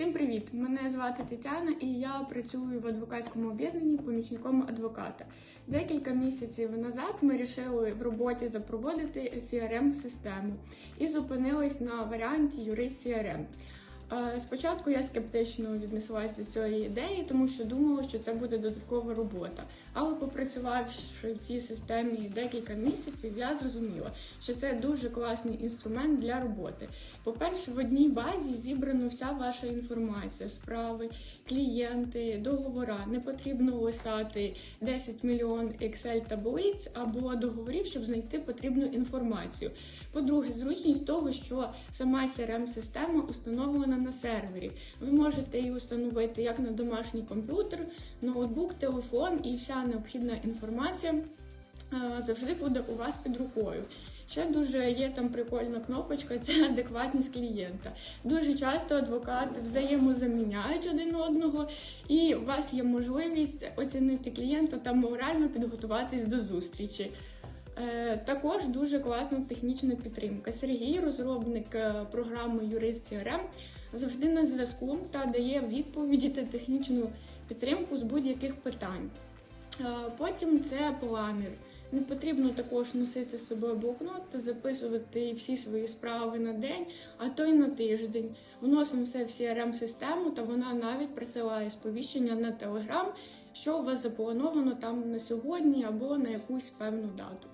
Всім привіт! Мене звати Тетяна і я працюю в адвокатському об'єднанні помічником адвоката. Декілька місяців назад ми вирішили в роботі запроводити crm систему і зупинились на варіанті юрист CRM. Спочатку я скептично віднеслась до цієї ідеї, тому що думала, що це буде додаткова робота. Але попрацювавши в цій системі декілька місяців, я зрозуміла, що це дуже класний інструмент для роботи. По-перше, в одній базі зібрана вся ваша інформація, справи, клієнти, договора. Не потрібно листати 10 мільйон Excel таблиць або договорів, щоб знайти потрібну інформацію. По-друге, зручність того, що сама crm система установлена на сервері. Ви можете її установити як на домашній комп'ютер, ноутбук, телефон, і вся необхідна інформація е, завжди буде у вас під рукою. Ще дуже є там прикольна кнопочка, це адекватність клієнта. Дуже часто адвокати взаємозаміняють один одного, і у вас є можливість оцінити клієнта та морально підготуватись до зустрічі. Е, Також дуже класна технічна підтримка. Сергій, розробник е, програми Юрист CRM, завжди на зв'язку та дає відповіді та технічну підтримку з будь-яких питань. Е, Потім це планер. Не потрібно також носити з собою блокнот та записувати всі свої справи на день, а то й на тиждень. Вносимо все в crm систему та вона навіть присилає сповіщення на Telegram, що у вас заплановано там на сьогодні або на якусь певну дату.